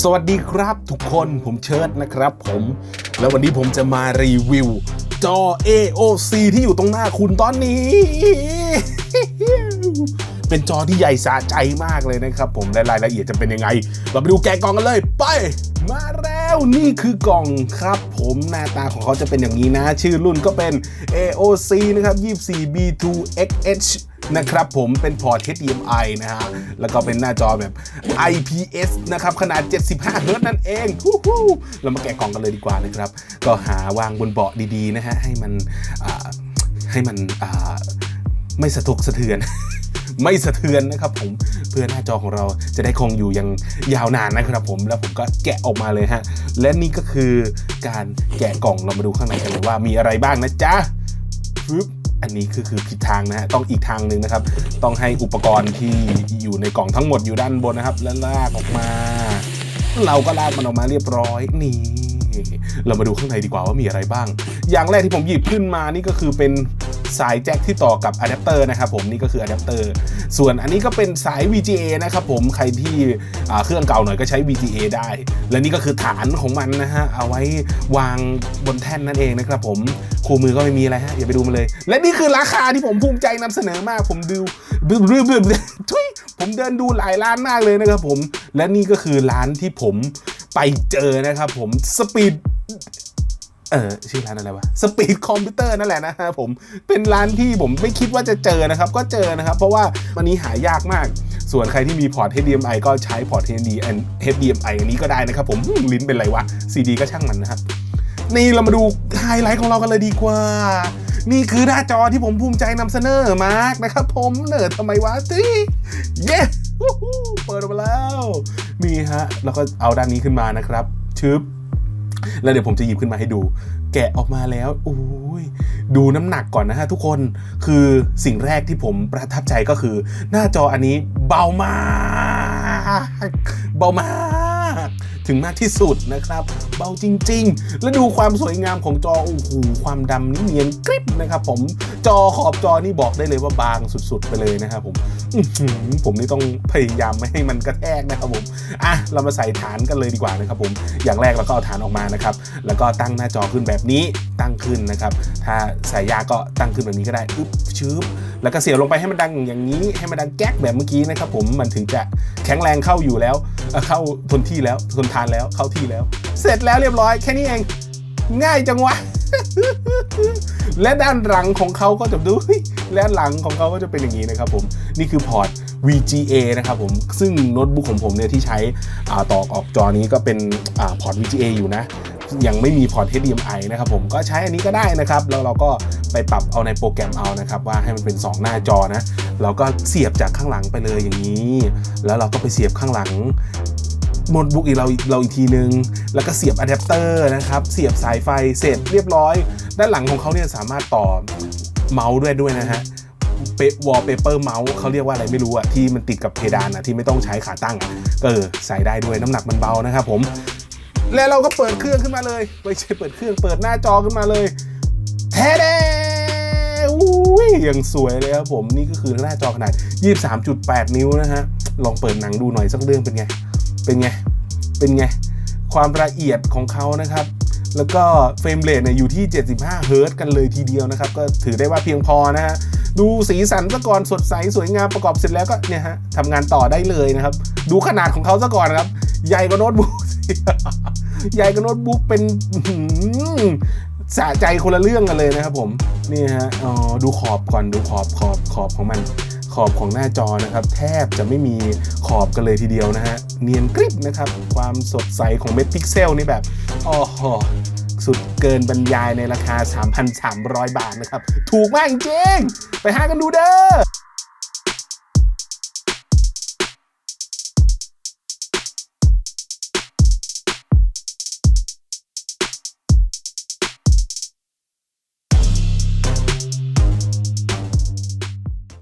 สวัสดีครับทุกคนผมเชิดนะครับผม แล้ววันนี้ผมจะมารีวิว จอ AOC ที่อยู่ตรงหน้าคุณตอนนี้ เป็นจอที่ใหญ่สะใจมากเลยนะครับผมและรายละเอียดจะเป็นยังไง เราไปดูแกะกล่องกันเลย ไป มาแล้วนี่คือกล่องครับ ผมหน้าตาของเขาจะเป็นอย่างนี้นะ ชื่อรุ่นก็เป็น AOC นะครับ 24B2XH นะครับผมเป็นพอร์ต HDMI นะฮะ แล้วก็เป็นหน้าจอแบบ IPS นะครับขนาด 75เฮิร์ตซ์นั่นเองฮู้ฮู้เรามาแกะกล่องกันเลยดีกว่านะครับ ก็หาวางบนเบาะดีๆนะฮะ ให้มันให้มันไม่สะทกสะเทือน ไม่สะเทือนนะครับผมเพื่อหน้าจอของเราจะได้คงอยู่อยังยาวนานนะครับผมแล้วผมก็แกะออกมาเลยฮะ และนี่ก็คือการแกะกล่องเรามาดูข้างในกันเลยว่ามีอะไรบ้างนะจ๊ะปึ๊บ อันนี้คือคือผิดทางนะฮะต้องอีกทางหนึ่งนะครับ ต้องให้อุปกรณ์ที่อยู่ในกล่องทั้งหมดอยู่ด้านบนนะครับ แล้วลากออกมา เราก็ลากมันออกมาเรียบร้อยนี่เรามาดูข้างในดีกว่าว่ามีอะไรบ้าง อย่างแรกที่ผมหยิบขึ้นมานี่ก็คือเป็นสายแจ็คที่ต่อกับอะแดปเตอร์นะครับผมนี่ก็คืออะแดปเตอร์ส่วนอันนี้ก็เป็นสาย VGA นะครับผมใครที่เครื่องเก่าหน่อยก็ใช้ VGA ได้ และนี่ก็คือฐานของมันนะฮะเอาไว้วางบนแท่นนั่นเองนะครับผม คู่มือก็ไม่มีอะไรฮะอย่าไปดูมันเลย และนี่คือราคาที่ผมภูมิใจนำเสนอมาก ผมดูบึ้มบึ้มบึ้มทุยผมเดินดูหลายร้านมากเลยนะครับผมและนี่ก็คือร้านที่ผมไปเจอนะครับผมสปีดเออชื่อร้านอะไรวะสปีดคอมพิวเตอร์นั่นแหละนะฮะผมเป็นร้านที่ผมไม่คิดว่าจะเจอนะครับ ก็เจอนะครับ เพราะว่าวันนี้หายากมาก ส่วนใครที่มีพอร์ต HDMI ก็ใช้พอร์ต HDMI อันนี้ก็ได้นะครับผมลิ้นเป็นไรวะ CD ก็ช่างมันนะครับ นี่เรามาดูไฮไลท์ของเรากันเลยดีกว่า นี่คือหน้าจอที่ผมภูมิใจนำเสนอมากนะครับผมเนิร์ดทำไมวะจีเย้เปิดออกมาแล้ว นี่ฮะ แล้วก็เอาด้านนี้ขึ้นมานะครับชึบแล้วเดี๋ยวผมจะหยิบขึ้นมาให้ดู แกะออกมาแล้วโอ้ยดูน้ำหนักก่อนนะฮะทุกคนคือสิ่งแรกที่ผมประทับใจก็คือ หน้าจออันนี้เบามาก เบามาก ถึงมากที่สุดนะครับ เบาจริง ๆ แล้วดูความสวยงามของจอโอ้โหความดำนี่เนียนกริบนะครับผมจอขอบจอนี่บอกได้เลยว่าบางสุดๆ ไปเลยนะครับผมผมนี่ต้องพยายามไม่ให้มันกระแทกนะครับผมอะเรามาใส่ฐานกันเลยดีกว่านะครับผมอย่างแรกเราก็เอาฐานออกมานะครับแล้วก็ตั้งหน้าจอขึ้นแบบนี้ตั้งขึ้นนะครับถ้าใส่ยากก็ตั้งขึ้นแบบนี้ก็ได้อึ๊บชื้บแล้วก็เสียบลงไปให้มันดังอย่างนี้ให้มันดังแก๊กแบบเมื่อกี้นะครับผมมันถึงจะแข็งแรงเข้าอยู่แล้ว เข้าทนที่แล้วทนทานแล้วเข้าที่แล้ว เสร็จแล้วเรียบร้อยแค่นี้เอง ง่ายจังวะ และด้านหลังของเขาก็จะดูและด้านหลังของเขาก็จะเป็นอย่างนี้นะครับผมนี่คือพอร์ต VGA นะครับผม ซึ่งโน้ตบุ๊กของผมเนี่ยที่ใช้ต่อออกจอนี้ก็เป็นอพอร์ต VGA อยู่นะ ยังไม่มีพอร์ต HDMI นะครับผมก็ใช้อันนี้ก็ได้นะครับแล้วเราก็ไปปรับเอาในโปรแกรมเอานะครับว่าให้มันเป็น 2 หน้าจอนะเราก็เสียบจากข้างหลังไปเลยอย่างนี้ แล้วเราก็ไปเสียบข้างหลังโน้ตบุ๊กอีกเราเราอีกทีนึง แล้วก็เสียบอะแดปเตอร์นะครับเสียบสายไฟเสร็จเรียบร้อย ด้านหลังของเขาเนี่ยสามารถต่อเมาส์ด้วยด้วยนะฮะเปวอลเปเปอร์เมาส์เขาเรียกว่าอะไรไม่รู้อะที่มันติดกับเพดานอะที่ไม่ต้องใช้ขาตั้งอะเออใส่ได้ด้วยน้ำหนักมันเบานะครับผม แล้วเราก็เปิดเครื่องขึ้นมาเลยไม่ใช่เปิดเครื่องเปิดหน้าจอขึ้นมาเลยแท้เด้อุ้ยยังสวยเลยครับผมนี่ก็คือหน้าจอขนาด 23.8 นิ้วนะฮะลองเปิดหนังดูหน่อยสักเรื่องเป็นไง เป็นไง เป็นไง ความละเอียดของเขานะครับ แล้วก็เฟรมเรทเนี่ยอยู่ที่ 75 เฮิร์ตซ์กันเลยทีเดียวนะครับ ก็ถือได้ว่าเพียงพอนะฮะ ดูสีสันซะก่อนสดใสสวยงามประกอบเสร็จแล้วก็เนี่ยฮะทำงานต่อได้เลยนะครับ ดูขนาดของเขาซะก่อนนะครับ ใหญ่กว่าโน้ตบุ๊ก ใหญ่กว่าโน้ตบุ๊กเป็นสะใจคนละเรื่องกันเลยนะครับผมนี่ฮะอ๋อดูขอบก่อนดูขอบขอบขอบของมัน ขอบของหน้าจอนะครับ แทบจะไม่มีขอบกันเลยทีเดียวนะฮะเนียนกริบนะครับ ความสดใสของเม็ดพิกเซลนี่แบบอ้โหสุดเกินบรรยายในราคา 3,300 บาทนะครับ ถูกมากจริง ไปหากันดูเด้อ